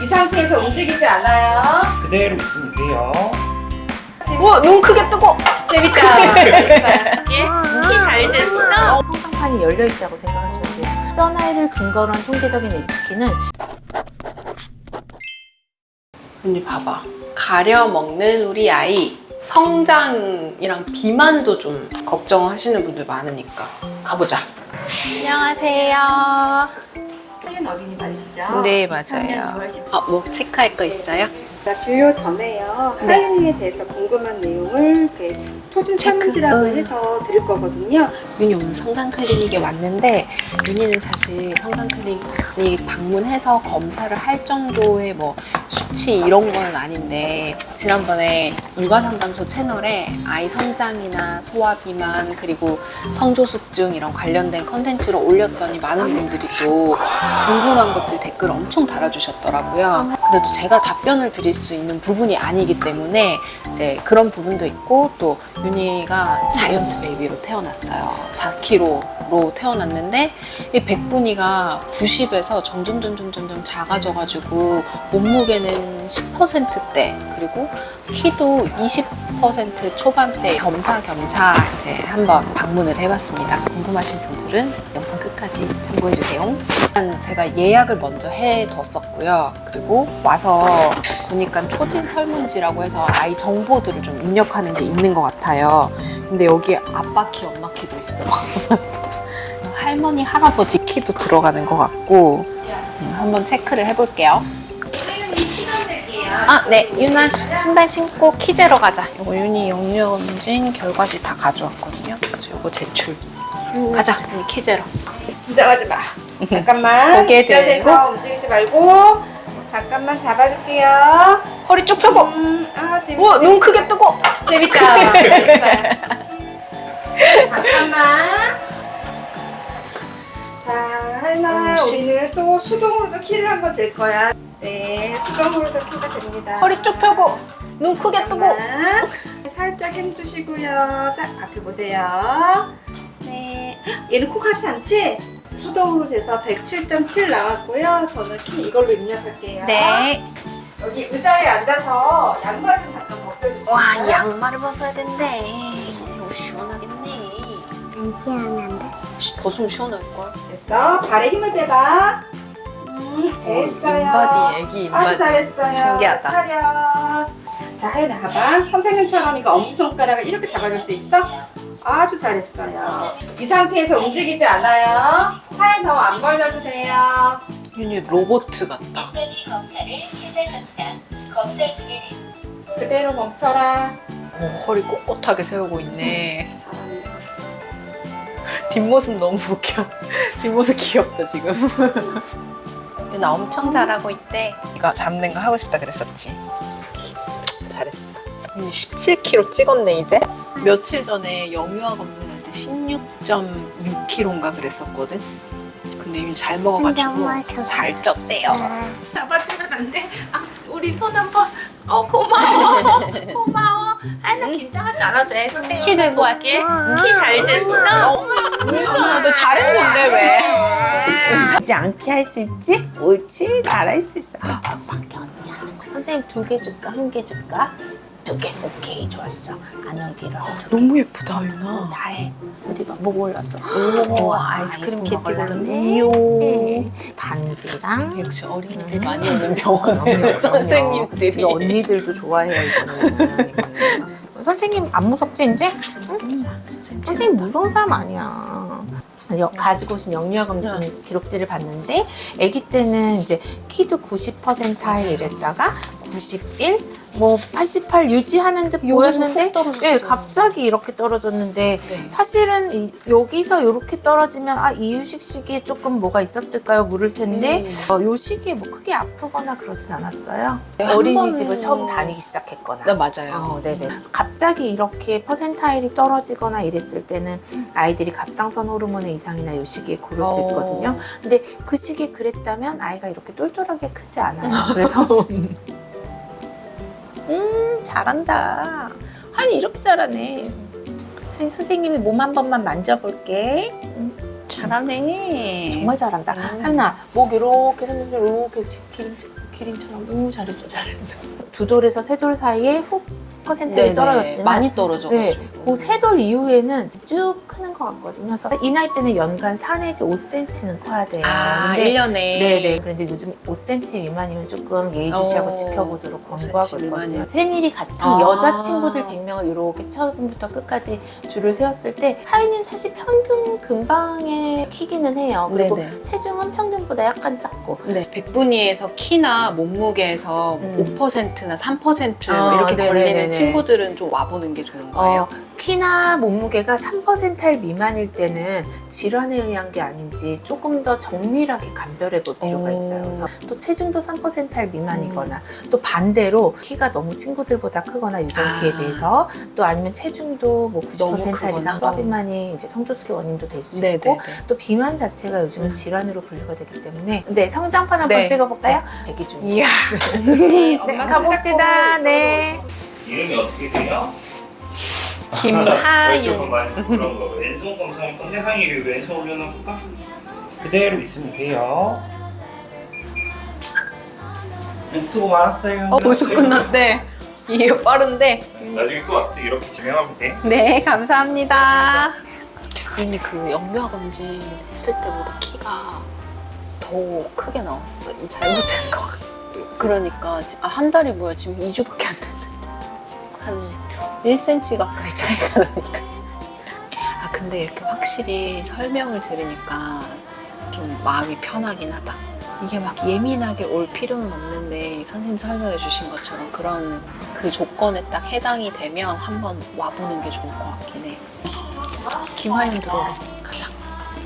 이 상태에서 움직이지 않아요. 그대로 있으면 돼요. 우와 눈 크게 뜨고 재밌다. 됐어요. 키잘 쟀어? 성장판이 열려 있다고 생각하시면 돼요. 뼈 나이를 근거로 한 통계적인 예측기는 언니 봐봐. 가려 먹는 우리 아이 성장이랑 비만도 좀 걱정하시는 분들 많으니까 가보자. 안녕하세요. 틀린 어린이 맞으시죠? 네, 2000년 맞아요. 6월 10일. 어, 뭐 체크할 거 있어요? 나 주요 전에요. 네. 하윤이에 대해서 궁금한 내용을 이렇게 토든 챌린지라고 음. 해서 들을 거거든요. 윤이 오늘 성장 클리닉에 왔는데 윤이는 사실 성장 클리닉 방문해서 검사를 할 정도의 뭐 수치 이런 거는 아닌데 지난번에 육아 상담소 채널에 아이 성장이나 소아 비만 그리고 성조숙증 이런 관련된 컨텐츠를 올렸더니 많은 분들이 또 궁금한 것들 댓글 엄청 달아주셨더라고요. 근데 또 제가 답변을 드릴 수 있는 부분이 아니기 때문에 이제 그런 부분도 있고 또 윤희가 자이언트 베이비로 태어났어요. 4kg로 태어났는데 이 백분이가 90에서 점점 점점 점점 작아져가지고 몸무게는 10%대 그리고 키도 20% 초반대 겸사겸사 이제 한번 방문을 해봤습니다. 궁금하신 분들은 영상 끝까지 참고해주세요. 일단 제가 예약을 먼저 해뒀었고요. 그리고 와서 보니까 초진 설문지라고 해서 아이 정보들을 좀 입력하는 게 있는 것 같아요. 근데 여기 아빠 키, 엄마 키도 있어. 할머니, 할아버지 키도 들어가는 것 같고 음, 한번 체크를 해볼게요. 아, 네. 유나 신발 신고 키 재러 가자. 이거 윤이 영유 검진 결과지 다 가져왔거든요. 그래서 이거 제출. 가자, 윤이 키 재러. 긴장하지 마. 잠깐만. 고개 이 자세에서 움직이지 말고 잠깐만 잡아줄게요. 허리 쭉 펴고. 음, 아 재밌. 우와 눈 크게 뜨고 재밌다. 잠깐만. 자, 할마, 우리는 또 수동으로도 키를 한번 잴 거야. 네, 수동으로도 키가 됩니다. 허리 쭉 펴고 눈 크게 뜨고 잠깐만. 살짝 힘주시고요. 딱 앞에 보세요. 네. 얘는 코 같지 않지? 수동으로 재서 107.7 나왔고요. 저는 키 이걸로 입력할게요. 네. 여기 의자에 앉아서 양말 좀 잠깐 벗겨주세요. 와 양말을 벗어야 된대. 이거 시원하겠네. 시- 벗으면 시원할걸. 됐어. 발에 힘을 빼봐. 음, 됐어요. 인바디, 애기 인바디. 아주 잘했어요. 신기하다. 차렷. 자, 하윤아 봐봐. 선생님처럼 이거 엄지손가락을 이렇게 잡아줄 수 있어? 아주 잘했어요. 이 상태에서 움직이지 않아요. 팔 더 안 벌려도 돼요. 윤이 로봇 같다. 이 검사를 시작합니다. 검사 중에는 그대로 멈춰라. 어, 허리 꼿꼿하게 세우고 있네. 잘하네. 뒷모습 너무 웃겨. 뒷모습 귀엽다 지금. 윤아 엄청 잘하고 있대. 이거 잡는 거 하고 싶다 그랬었지. 잘했어. 윤이 17kg 찍었네 이제. 며칠 전에 영유아 검진할 때 16.6kg인가 그랬었거든. 근데 윤이 잘 먹어가지고 살 쪘대요. 잡아주면 안 돼? 아, 우리 손 한번 어 고마워 고마워 아 나 긴장하지 않아도 돼 선생님 키 들고 왔지? 키잘 쟀어? 너 잘했는데 왜? 하지 않게 할 수 있지? 옳지 잘할 수 있어. 아, 밖에 언니 하는 거. 선생님 두 개 줄까 한 개 줄까? 두 개. 오케이 좋았어. 안 울기로 하고 두 개. 너무 예쁘다 윤아. 나의 어디 봐, 뭐 골랐어? 오, 아이스크림 키티 골랐네. 골랐네. 이요. 반지랑 역시 어린이들 많이 오는 병원에 그럼요. 선생님들이 우리 언니들도 좋아해요 이거는. 이거는. 선생님 안 무섭지 이제? 응? 선생님 무서운 사람 아니야. 여- 가지고 오신 영유아 검진 기록지를 봤는데 아기 때는 이제 키도 90%일 이랬다가 91, 뭐 88 유지하는 듯 보였는데. 예, 갑자기 이렇게 떨어졌는데 사실은 이- 여기서 이렇게 떨어지면 아 이유식 시기에 조금 뭐가 있었을까요? 물을 텐데 어, 요 시기에 뭐 크게 아프거나 그러진 않았어요. 네, 한 어린이집을 번은- 처음 다니기 시작했거나. 네 맞아요. 어, 네네. 갑자기 이렇게 퍼센타일이 떨어지거나 이랬을 때는 아이들이 갑상선 호르몬의 이상이나 요 시기에 고를 수 어. 있거든요. 근데 그 시기에 그랬다면 아이가 이렇게 똘똘하게 크지 않아요. 그래서 음 잘한다. 아니 이렇게 잘하네. 아니 선생님이 몸 한 번만 만져볼게. 잘하네. 정말 잘한다. 하나 목 이렇게 생겨서 이렇게 이렇게 키링처럼 오 잘했어 잘했어 두 돌에서 세 돌 사이에 훅 퍼센트가. 떨어졌지만 많이 떨어져가지고. 네, 그세돌 이후에는 쭉 크는 것 같거든요. 그래서 이 나이 때는 연간 4 내지 5cm는 커야 돼요. 아, 근데 1년에. 네네. 그런데 요즘 5cm 미만이면 조금 예의주시하고 어, 지켜보도록 5cm 권고하고 있거든요. 미만이면. 생일이 같은 아. 여자친구들 100명을 이렇게 처음부터 끝까지 줄을 세웠을 때 하윤이는 사실 평균 근방의 키기는 해요. 그리고 네네. 체중은 평균보다 약간 작고 네, 백분위에서 키나 몸무게에서 음. 5%나 3% 아, 이렇게 네네네네. 걸리는 친구들은 좀 와보는 게 좋은 거예요. 어, 키나 몸무게가 3%일 미만일 때는 질환에 의한 게 아닌지 조금 더 정밀하게 감별해 볼 필요가 오. 있어요. 그래서 또 체중도 3%일 미만이거나 또 반대로 키가 너무 친구들보다 크거나 유전키에 아. 비해서 또 아니면 체중도 뭐 너무 90% 크거나. 이상 뼈 비만이 이제 성조숙의 원인도 될 수 네네네. 있고 또 비만 자체가 요즘은 질환으로 분류가 되기 때문에 네 성장판 한번 네. 찍어볼까요? 애기 중 이야. 네, 가봅시다. 네. 이름이 어떻게 돼요? 김하윤. 조금 많이 그런 거 왼손 건데 하윤이 왼손 올려놓을까? 그대로 있으면 돼요. 네, 수고 많았어요. 어, 벌써 끝났대. 이게 빠른데. 나중에 또 왔을 때 이렇게 진행하면 돼. 네, 감사합니다. 대표님 그 영유아 검진 했을 때보다 키가 더 크게 나왔어. 이 잘못된 거 같아. 그러니까 지- 아, 한 달이 뭐야 지금 2주밖에 안 됐는데 한 1cm 가까이 차이가 나니까. 아 근데 이렇게 확실히 설명을 들으니까 좀 마음이 편하긴 하다. 이게 막 예민하게 올 필요는 없는데 선생님 설명해 주신 것처럼 그런 그 조건에 딱 해당이 되면 한번 와보는 게 좋을 것 같긴 해. 김화연 들어오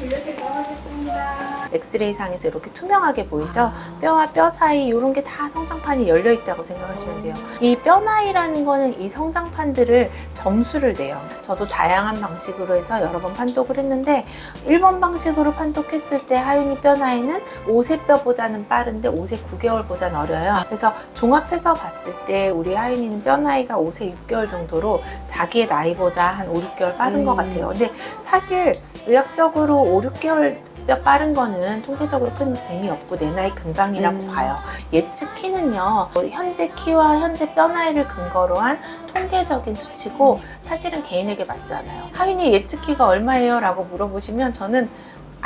래. 가자. 엑스레이 상에서 이렇게 투명하게 보이죠? 뼈와 뼈 사이 이런 게 다 성장판이 열려 있다고 생각하시면 돼요. 이 뼈 나이라는 거는 이 성장판들을 점수를 내요. 저도 다양한 방식으로 해서 여러 번 판독을 했는데 1번 방식으로 판독했을 때 하윤이 뼈 나이는 5세 뼈보다는 빠른데 5세 9개월보다는 어려요. 그래서 종합해서 봤을 때 우리 하윤이는 뼈 나이가 5세 6개월 정도로 자기의 나이보다 한 5, 6개월 빠른 것 같아요. 근데 사실 의학적으로 5, 6개월 뼈 빠른 거는 통계적으로 큰 의미 없고 내 나이 금방이라고 음. 봐요. 예측 키는요, 현재 키와 현재 뼈 나이를 근거로 한 통계적인 수치고 사실은 개인에게 맞지 않아요. 하인이 예측 키가 얼마예요? 라고 물어보시면 저는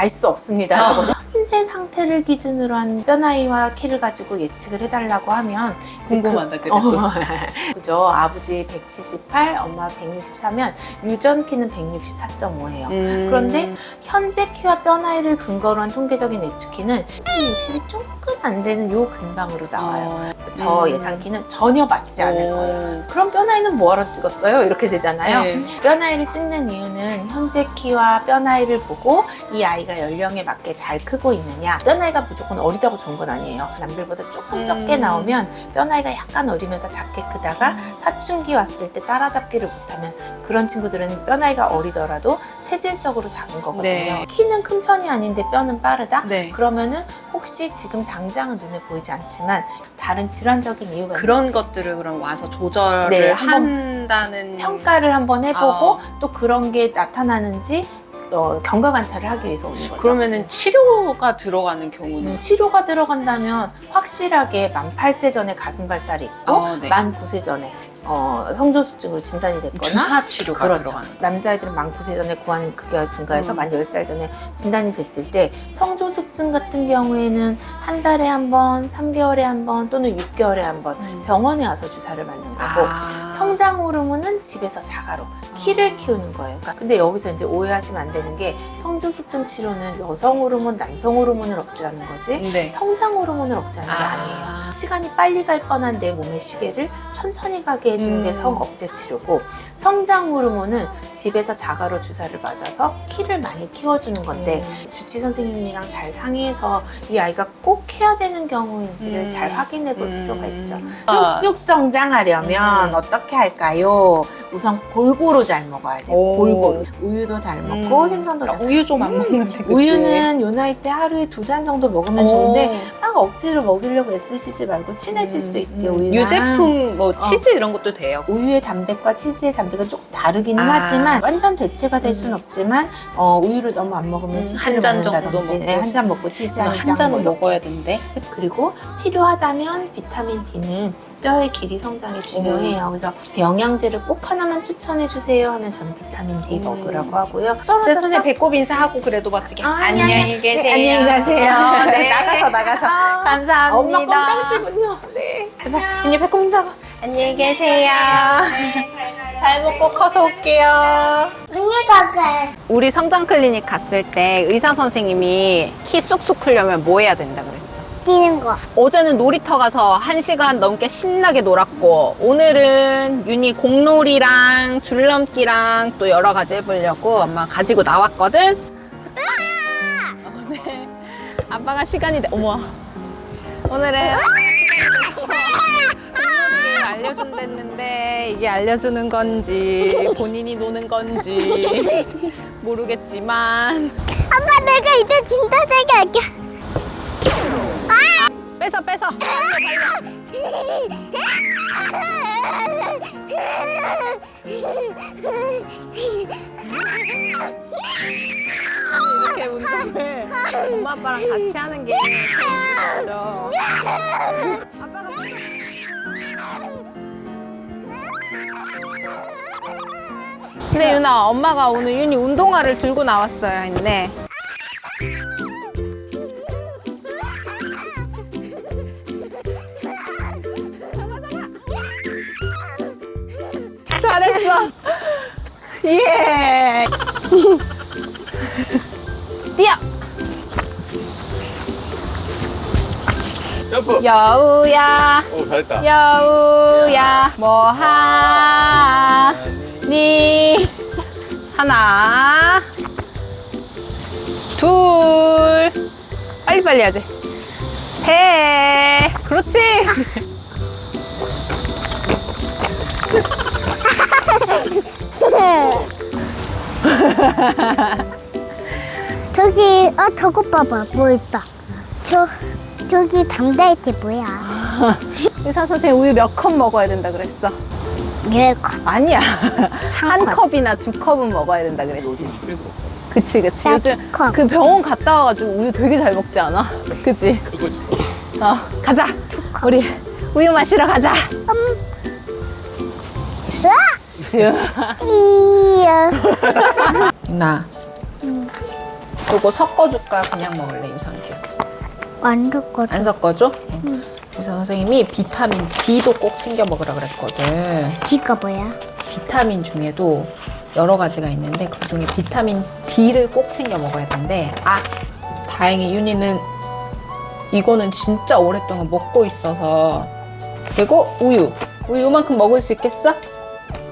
알 수 없습니다. 아. 라고 현재 상태를 기준으로 한 뼈 나이와 키를 가지고 예측을 해달라고 하면 궁금하다 그- 그래도. 어, 그죠. 아버지 178, 엄마 164면 유전 키는 164.5예요. 음. 그런데 현재 키와 뼈 나이를 근거로 한 통계적인 예측 키는 60이 조금 안 되는 요 근방으로 나와요. 저 음. 예상 키는 전혀 맞지 않을 오. 거예요. 그럼 뼈 나이는 뭐하러 찍었어요? 이렇게 되잖아요. 네. 뼈 나이를 찍는 이유는 현재 키와 뼈 나이를 보고 이 아이가 연령에 맞게 잘 크고 있느냐. 뼈 나이가 무조건 어리다고 좋은 건 아니에요. 남들보다 조금 음. 적게 나오면 뼈 나이가 약간 어리면서 작게 크다가 사춘기 왔을 때 따라잡기를 못하면 그런 친구들은 뼈 나이가 어리더라도 체질적으로 작은 거거든요. 네. 키는 큰 편이 아닌데 뼈는 빠르다? 네. 그러면은 혹시 지금 당장은 눈에 보이지 않지만 다른 질환적인 이유가 그런 있는지 것들을 그럼 와서 조절을 네, 한다는 평가를 한번 해보고 어. 또 그런 게 나타나는지 어, 경과 관찰을 하기 위해서 오는 거죠. 그러면은 치료가 들어가는 경우는 음, 치료가 들어간다면 확실하게 만 8세 전에 가슴 발달이 있고 어, 네. 만 9세 전에 어, 성조숙증으로 진단이 됐거나 주사 치료가 그렇죠. 들어가는 남자애들은 만 9세 전에 구한 그게 증가해서 음. 만 10살 전에 진단이 됐을 때 성조숙증 같은 경우에는 한 달에 한 번, 3개월에 한 번 또는 6개월에 한 번 병원에 와서 주사를 맞는 거고 음. 아. 성장 호르몬은 집에서 자가로 키를 키우는 거예요. 그러니까 근데 여기서 이제 오해하시면 안 되는 게 성조숙증 치료는 여성 호르몬, 남성 호르몬을 억제하는 거지 네. 성장 호르몬을 억제하는 게 아. 아니에요. 시간이 빨리 갈 뻔한 내 몸의 시계를 천천히 가게 해주는 게 음. 성 억제 치료고 성장 호르몬은 집에서 자가로 주사를 맞아서 키를 많이 키워주는 건데 음. 주치 선생님이랑 잘 상의해서 이 아이가 꼭 해야 되는 경우인지를 음. 잘 확인해 볼 음. 필요가 있죠. 아. 쑥쑥 성장하려면 음. 어떻게 할까요? 우선 골고루 잘 먹어야 돼. 오. 골고루. 우유도 잘 먹고 음. 생선도 잘 우유 좀 안 먹는데 그치? 우유는 요 나이 때 하루에 두 잔 정도 먹으면 오. 좋은데 막 억지로 먹이려고 애쓰시지 말고 친해질 수 있게 음. 유제품 뭐 치즈 이런 것도 돼요. 우유의 담백과 치즈의 담백은 조금 다르기는 아. 하지만 완전 대체가 될 수는 없지만 어, 우유를 너무 안 먹으면 음, 치즈를 한잔 정도 먹는다든지 먹고. 한잔 먹고 치즈 한 한잔 먹고 먹어야 된대. 그리고 필요하다면 비타민 D는 뼈의 길이 성장에 중요해요. 그래서 영양제를 꼭 하나만 추천해 주세요 하면 저는 비타민 D 먹으라고 하고요. 떨어졌어? 선생님 배꼽 인사하고 그래도 멋지게 아, 아니, 아니. 안녕히 계세요. 네, 안녕히 가세요. 네, 네. 나가서 나가서 감사합니다. 엄마 껌딱지군요. 네. 자, 이제 배꼽 인사하고 안녕히 계세요. 잘 먹고 커서 올게요. 우리 성장 클리닉 갔을 때 의사 선생님이 키 쑥쑥 크려면 뭐 해야 된다 그랬어? 뛰는 거. 어제는 놀이터 가서 한시간 넘게 신나게 놀았고 오늘은 윤희 공놀이랑 줄넘기랑 또 여러 가지 해보려고 엄마 가지고 나왔거든 어, 네. 아빠가 시간이 돼 어머 오늘은 이게 알려준댔는데 이게 알려주는 건지 본인이 노는 건지 모르겠지만 아빠 내가 이제 진짜 되게 할게. 뺏어 뺏어 이렇게 운동을 엄마 아빠랑 같이 하는 게 좋죠. 아빠가 근데 유나 엄마가 오늘 윤이 운동화를 들고 나왔어야 했네. 잘했어. 예. 뛰어. 점프! 여우야, 오 잘했다 여우야, 뭐 하니? 하나, 둘, 빨리빨리 하지. 셋, 그렇지. 저기 어 저거 봐봐 뭐 있다. 저 저기 담배지 뭐야? 의사 선생님 우유 몇 컵 먹어야 된다 그랬어? 열컵. 아니야. 한 컵. 컵이나 두 컵은 먹어야 된다 그랬지. 그치, 그치. 나 요즘 두 컵. 그 병원 갔다 와가지고 우유 되게 잘 먹지 않아? 그치? 그거지 어, 가자. 우리 우유 마시러 가자. 이야. 나 이거 섞어줄까? 그냥 먹을래, 유산균? 완전 거. 안 섞어줘? 응. 의사 선생님이 비타민 D도 꼭 챙겨 먹으라 그랬거든. 지가 뭐야? 비타민 중에도 여러 가지가 있는데 그 중에 비타민 D를 꼭 챙겨 먹어야 된대. 아, 다행히 윤희는 이거는 진짜 오랫동안 먹고 있어서 그리고 우유. 우유만큼 먹을 수 있겠어?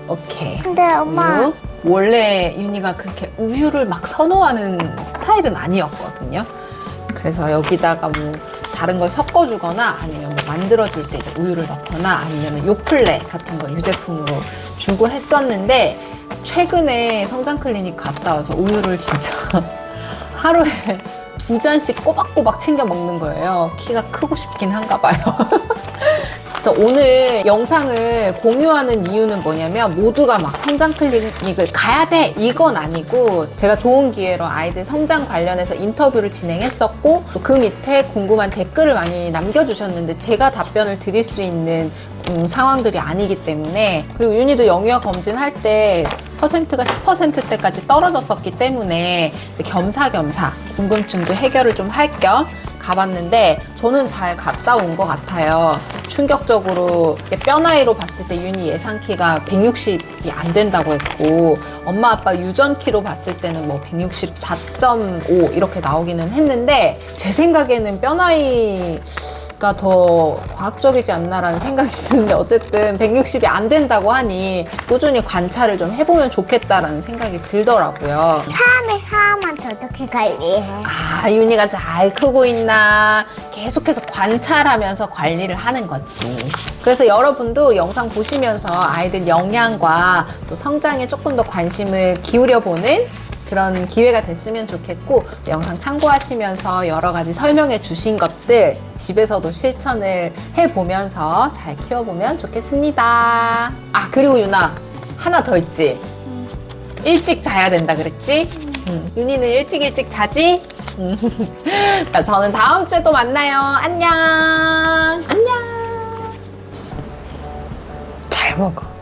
오케이. 근데 엄마 우유. 원래 윤희가 그렇게 우유를 막 선호하는 스타일은 아니었거든요. 그래서 여기다가 뭐 다른 걸 섞어주거나 아니면 뭐 만들어줄 때 이제 우유를 넣거나 아니면 요플레 같은 거 유제품으로 주고 했었는데 최근에 성장 클리닉 갔다 와서 우유를 진짜 하루에 두 잔씩 꼬박꼬박 챙겨 먹는 거예요. 키가 크고 싶긴 한가 봐요. 그래서 오늘 영상을 공유하는 이유는 뭐냐면 모두가 막 성장 클리닉을 가야 돼 이건 아니고 제가 좋은 기회로 아이들 성장 관련해서 인터뷰를 진행했었고 또그 밑에 궁금한 댓글을 많이 남겨주셨는데 제가 답변을 드릴 수 있는 음, 상황들이 아니기 때문에 그리고 윤희도 영유아 검진할 때 퍼센트가 10%대까지 떨어졌었기 때문에 겸사겸사 궁금증도 해결을 좀 할 겸 가봤는데 저는 잘 갔다 온 것 같아요. 충격적으로 뼈 나이로 봤을 때 윤희 예상 키가 160이 안 된다고 했고 엄마 아빠 유전 키로 봤을 때는 뭐 164.5 이렇게 나오기는 했는데 제 생각에는 뼈 나이 가 더 과학적이지 않나라는 생각이 드는데 어쨌든 160이 안 된다고 하니 꾸준히 관찰을 좀 해보면 좋겠다라는 생각이 들더라고요. 처음에 더 어떻게 관리해? 아, 윤희가 잘 크고 있나 계속해서 관찰하면서 관리를 하는 거지. 그래서 여러분도 영상 보시면서 아이들 영양과 또 성장에 조금 더 관심을 기울여 보는 그런 기회가 됐으면 좋겠고 영상 참고하시면서 여러 가지 설명해 주신 것들 집에서도 실천을 해 보면서 잘 키워보면 좋겠습니다. 아, 그리고 유나 하나 더 있지. 일찍 자야 된다 그랬지? 음. 윤희는 일찍 일찍 자지? 음. 자, 저는 다음 주에 또 만나요. 안녕. 안녕. 잘 먹어.